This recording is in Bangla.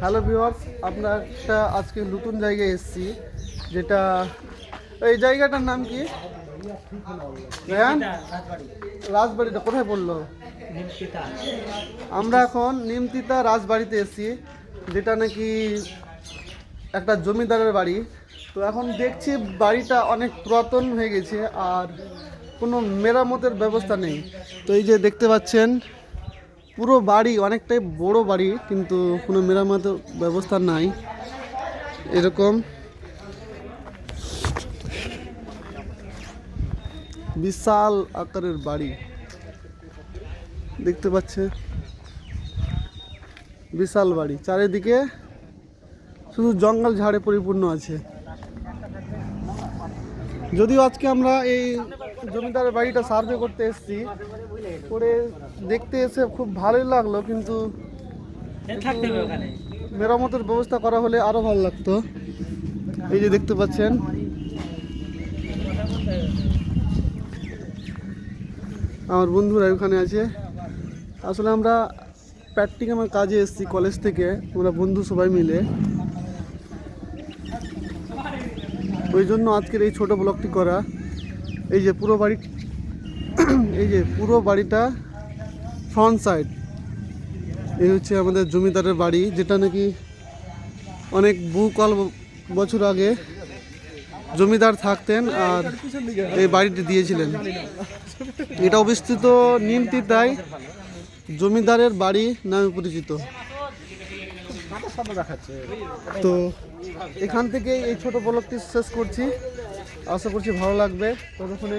হ্যালো ভিউয়ার্স আপনার একটা আজকে নতুন জায়গায় এসেছি, যেটা, এই জায়গাটার নাম কি? রাজবাড়িটা কোথায় পড়ল আমরা এখন নিমতিতা রাজবাড়িতে এসেছি, যেটা নাকি একটা জমিদারের বাড়ি। তো এখন দেখছি বাড়িটা অনেক পুরাতন হয়ে গেছে আর কোনো মেরামতের ব্যবস্থা নেই। তো এই যে দেখতে পাচ্ছেন পুরো বাড়ি, অনেকটাই বড় বাড়ি, কিন্তু কোনো মেরামতের ব্যবস্থা নাই। এরকম। বিশাল আকারের বাড়ি। দেখতে পাচ্ছে। বিশাল বাড়ি। চারিদিকে শুধু জঙ্গল ঝাড়ে পরিপূর্ণ আছে। যদিও আজকে আমরা এই জমিদারের বাড়িটা সার্ভে করতে এসেছি করে দেখতে এসে খুব ভালোই লাগল কিন্তু মেরামতের ব্যবস্থা করা হলে আরও ভালো লাগতো। এই যে দেখতে পাচ্ছেন। আমার বন্ধুরা ওখানে আছে। আসলে আমরা প্র্যাকটিক্যামের কাজে এসেছি কলেজ থেকে আমরা বন্ধু সবাই মিলে। ওই জন্য আজকের এই ছোট ব্লগটি করা। এই যে পুরো বাড়ি এই যে পুরো বাড়িটা ফ্রন্ট সাইড এই হচ্ছে আমাদের জমিদারের বাড়ি, যেটা নাকি অনেক বহুকাল বছর আগে জমিদার থাকতেন আর এই বাড়িটি দিয়েছিলেন। এটা অবস্থিত নিমতিতায় জমিদারের বাড়ি নামে পরিচিত। তো এখান থেকে এই ছোট ব্লগটি শেষ করছি। আশা করছি ভালো লাগবে। ততক্ষণে